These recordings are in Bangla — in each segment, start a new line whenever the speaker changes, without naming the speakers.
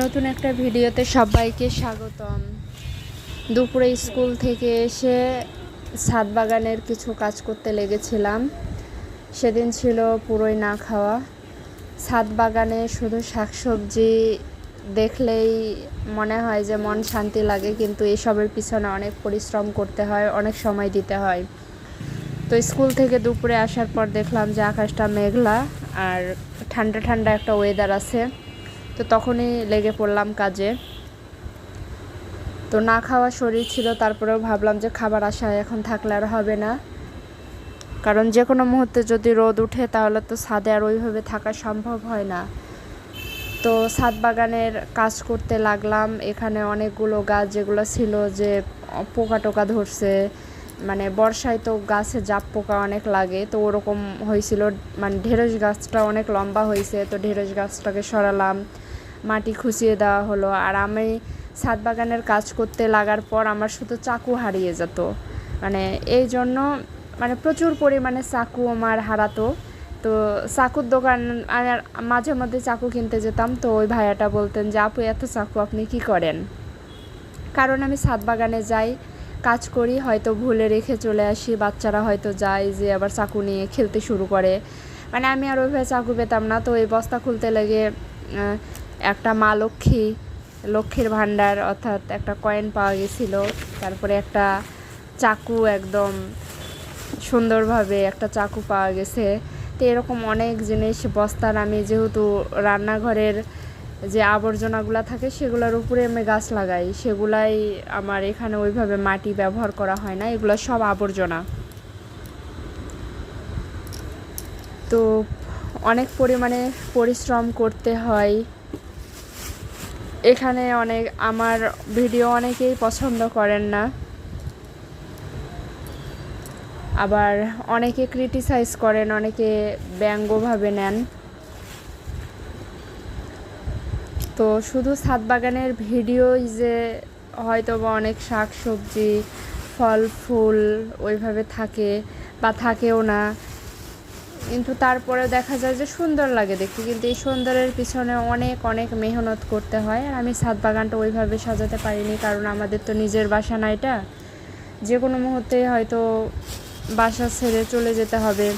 নতুন একটা ভিডিওতে সবাইকে স্বাগতম। দুপুরে স্কুল থেকে এসে ছাদ বাগানের কিছু কাজ করতে লেগেছিলাম। সেদিন ছিল পুরোই না খাওয়া। ছাদ বাগানে শুধু শাকসবজি দেখলেই মনে হয় যে মন শান্তি লাগে, কিন্তু এসবের পিছনে অনেক পরিশ্রম করতে হয়, অনেক সময় দিতে হয়। তো স্কুল থেকে দুপুরে আসার পর দেখলাম যে আকাশটা মেঘলা আর ঠান্ডা ঠান্ডা একটা ওয়েদার আছে। তো তখনই লেগে পড়লাম কাজে। তো না খাওয়া শরীর ছিল, তারপরেও ভাবলাম যে খাবার আশায় এখন থাকলে আর হবে না। কারণ যে কোনো মুহূর্তে যদি রোদ উঠে, তাহলে তো ছাদে আর ওইভাবে থাকা সম্ভব হয় না। তো ছাদ বাগানের কাজ করতে লাগলাম। এখানে অনেকগুলো গাছ যেগুলো ছিল যে পোকা টোকা ধরছে মানে বর্ষায় তো গাছে জাপ পোকা অনেক লাগে। তো ওরকম হয়েছিল মানে ঢেঁড়স গাছটা অনেক লম্বা হয়েছে, তো ঢেঁড়স গাছটাকে সরালাম। মাটি খুঁচিয়ে দেওয়া হলো। আর আমি ছাদ বাগানের কাজ করতে লাগার পর আমার শুধু চাকু হারিয়ে যেত। মানে এই জন্য মানে প্রচুর পরিমাণে চাকু আমার হারাতো। তো চাকুর দোকান আর মাঝে মধ্যে চাকু কিনতে যেতাম। তো ওই ভাইয়াটা বলতেন যে, আপু, এত চাকু আপনি কি করেন? কারণ আমি ছাদ বাগানে যাই, কাজ করি, হয়তো ভুলে রেখে চলে আসি। বাচ্চারা হয়তো যায় যে আবার চাকু নিয়ে খেলতে শুরু করে। মানে আমি আর ওইভাবে চাকু পেতাম না। তো এই বস্তা খুলতে লেগে একটা মা লক্ষ্মী, লক্ষ্মীর ভাণ্ডার অর্থাৎ একটা কয়েন পাওয়া গেছিল। তারপরে একটা চাকু একদম সুন্দরভাবে একটা চাকু পাওয়া গেছে। তো এরকম অনেক জিনিস বস্তার আমি যেহেতু রান্নাঘরের যে আবর্জনাগুলো থাকে সেগুলোর উপরে আমি গাছ লাগাই। সেগুলাই আমার এখানে ওইভাবে মাটি ব্যবহার করা হয় না, এগুলো সব আবর্জনা। তো অনেক পরিমাণে পরিশ্রম করতে হয়। এখানে অনেক, আমার ভিডিও অনেকেই পছন্দ করেন না। আবার অনেকে ক্রিটিসাইজ করেন, অনেকে ব্যঙ্গভাবে নেন। তো শুধু ছাদ বাগানের ভিডিওই যে হয়তো বা অনেক শাক সবজি ফল, ফুল ওইভাবে থাকে বা থাকেও না কিন্তু তারপরে দেখা যায় যে সুন্দর লাগে দেখতে। কিন্তু এই সুন্দরের পিছনে অনেক অনেক মেহনত করতে হয়। আর আমি ছাদ বাগানটা ওইভাবে সাজাতে পারিনি কারণ আমাদের তো নিজের বাসা না এটা। যে কোনো মুহূর্তে হয়তো বাসা ছেড়ে চলে যেতে হবে।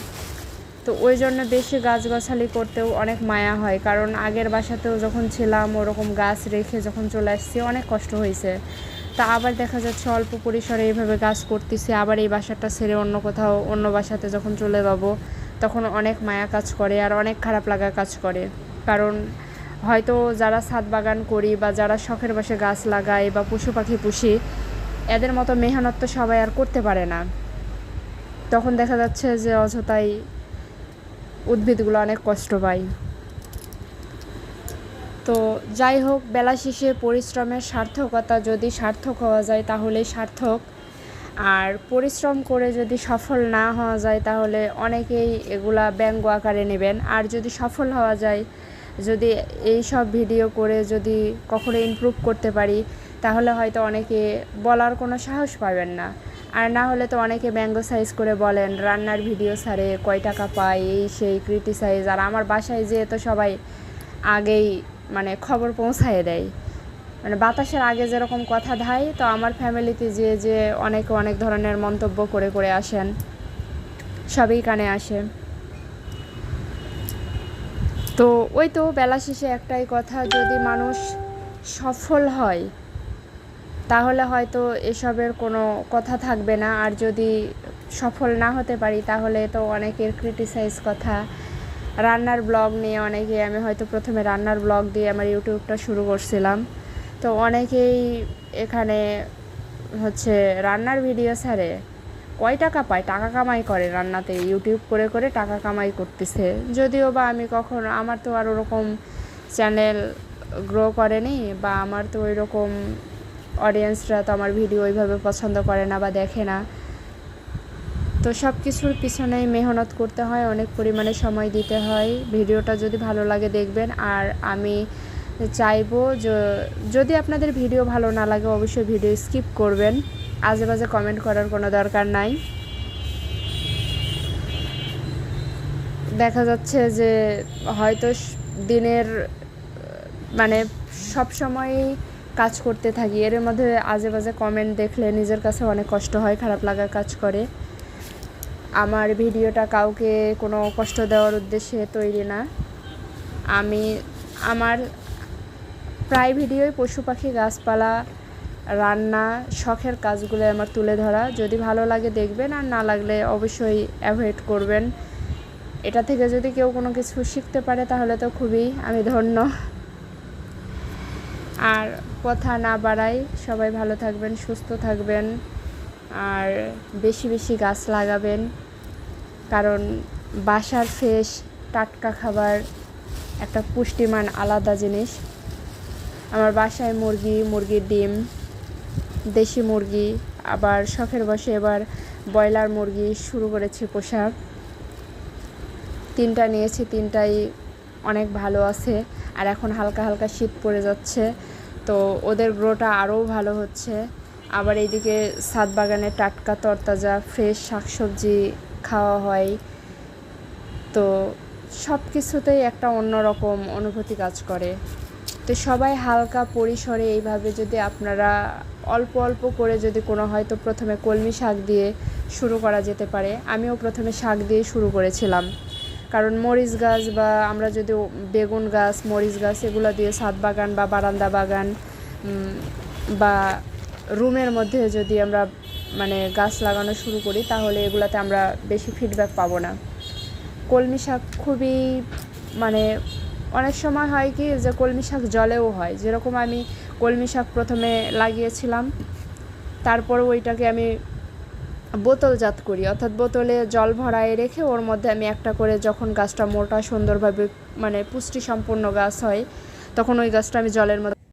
তো ওই জন্য বেশি গাছগাছালি করতেও অনেক মায়া হয়। কারণ আগের বাসাতেও যখন ছিলাম, ওরকম গাছ রেখে যখন চলে আসছি, অনেক কষ্ট হয়েছে। তা আবার দেখা যাচ্ছে অল্প পরিসরে এইভাবে গাছ করতেছি। আবার এই বাসাটা ছেড়ে অন্য কোথাও, অন্য বাসাতে যখন চলে যাব তখন অনেক মায়া কাজ করে আর অনেক খারাপ লাগা কাজ করে। কারণ হয়তো যারা ছাদ বাগান করি বা যারা শখের বসে গাছ লাগায় বা পশু পাখি পুষি, এদের মতো মেহনত তো সবাই আর করতে পারে না। তখন দেখা যাচ্ছে যে অযথাই উদ্ভিদগুলো অনেক কষ্ট পায়। তো যাই হোক, বেলা শেষে পরিশ্রমের সার্থকতা যদি সার্থক হওয়া যায়, তাহলেই সার্থক। আর পরিশ্রম করে যদি সফল না হওয়া যায়, তাহলে অনেকেই এগুলা ব্যঙ্গ আকারে নেবেন। আর যদি সফল হওয়া যায়, যদি এই সব ভিডিও করে যদি কখনো ইমপ্রুভ করতে পারি, তাহলে হয়তো অনেকে বলার কোনো সাহস পাবেন না। আর না হলে তো অনেকে ব্যঙ্গ সাইজ করে বলেন, রান্নার ভিডিও ছাড়ে, কয় টাকা পায়, এই সেই ক্রিটিসাইজ আর আমার বাসায় যেয়ে তো সবাই আগেই মানে খবর পৌঁছায় দেয়। মানে বাতাসের আগে যেরকম কথা ধাই তো আমার ফ্যামিলিতে যে যে অনেকে অনেক ধরনের মন্তব্য করে করে আসেন, সবই কানে আসে। তো ওই তো বেলা শেষে একটাই কথা, যদি মানুষ সফল হয়, তাহলে হয়তো এসবের কোনো কথা থাকবে না। আর যদি সফল না হতে পারি, তাহলে তো অনেকের ক্রিটিসাইজ কথা। রান্নার ব্লগ নিয়ে অনেকে, আমি হয়তো প্রথমে রান্নার ব্লগ দিয়ে আমার ইউটিউবটা শুরু করছিলাম। তো অনেকেই এখানে হচ্ছে রান্নার ভিডিও ছাড়ে। কয় টাকা পায়? টাকা কামাই করে রান্নাতে ইউটিউব করে করে টাকা কামাই করতেছে। যদিও বা আমি কখনো, আমার তো আর ওরকম চ্যানেল গ্রো করেনি বা আমার তো ওই রকম অডিয়েন্সরা তো আমার ভিডিও ওইভাবে পছন্দ করে না বা দেখে না। তো সব কিছুর পিছনেই মেহনত করতে হয়, অনেক পরিমাণে সময় দিতে হয়। ভিডিওটা যদি ভালো লাগে দেখবেন। আর আমি চাইব যদি আপনাদের ভিডিও ভালো না লাগে অবশ্যই ভিডিও স্কিপ করবেন। আজে বাজে কমেন্ট করার কোনো দরকার নাই। দেখা যাচ্ছে যে হয়তো দিনের মানে সব সময়ই কাজ করতে থাকি। এর মধ্যে আজে বাজে কমেন্ট দেখলে নিজের কাছে অনেক কষ্ট হয়, খারাপ লাগা কাজ করে। আমার ভিডিওটা কাউকে কোনো কষ্ট দেওয়ার উদ্দেশ্যে তৈরি না। আমি, আমার প্রায় ভিডিওই পশু পাখি, গাছপালা, রান্না, শখের কাজগুলো আমার তুলে ধরা। যদি ভালো লাগে দেখবেন, আর না লাগলে অবশ্যই অ্যাভয়েড করবেন। এটা থেকে যদি কেউ কোনো কিছু শিখতে পারে, তাহলে তো খুবই আমি ধন্য। আর কথা না বাড়াই, সবাই ভালো থাকবেন, সুস্থ থাকবেন, আর বেশি বেশি গাছ লাগাবেন। কারণ বাসার ফ্রেশ, টাটকা খাবার একটা পুষ্টিমান, আলাদা জিনিস। আমার বাসায় মুরগি, মুরগির ডিম, দেশি মুরগি, আবার শখের বসে এবার ব্রয়লার মুরগি শুরু করেছি পোশাক। তিনটা নিয়েছি, তিনটাই অনেক ভালো আছে, আর এখন হালকা হালকা শীত পড়ে যাচ্ছে, তো ওদের গ্রোটা আরও ভালো হচ্ছে। আবার এইদিকে ছাদ বাগানে টাটকা, তরতাজা, ফ্রেশ শাকসবজি খাওয়া হয়। তো সব কিছুতেই একটা অন্যরকম অনুভূতি কাজ করে। তো সবাই হালকা পরিসরে এইভাবে যদি আপনারা অল্প অল্প করে যদি কোনো হয়তো প্রথমে কলমি শাক দিয়ে শুরু করা যেতে পারে, আমিও প্রথমে শাক দিয়ে শুরু করেছিলাম। কারণ মরিচ গাছ বা আমরা যদি বেগুন গাছ, মরিচ গাছ এগুলো দিয়ে ছাদ বাগান বা বারান্দা বাগান বা রুমের মধ্যে যদি আমরা মানে গাছ লাগানো শুরু করি, তাহলে এগুলাতে আমরা বেশি ফিডব্যাক পাবো না। কলমি শাক খুবই মানে অনেক সময় হয় কি যে কলমি শাক জলেও হয়। যেরকম আমি কলমি শাক প্রথমে লাগিয়েছিলাম, তারপর ওইটাকে আমি বোতলজাত করি। অর্থাৎ বোতলে জল ভরায় রেখে ওর মধ্যে আমি একটা করে যখন গাছটা মোটা সুন্দরভাবে মানে পুষ্টি সম্পন্ন গাছ হয়, তখন ওই গাছটা আমি জলের মধ্যে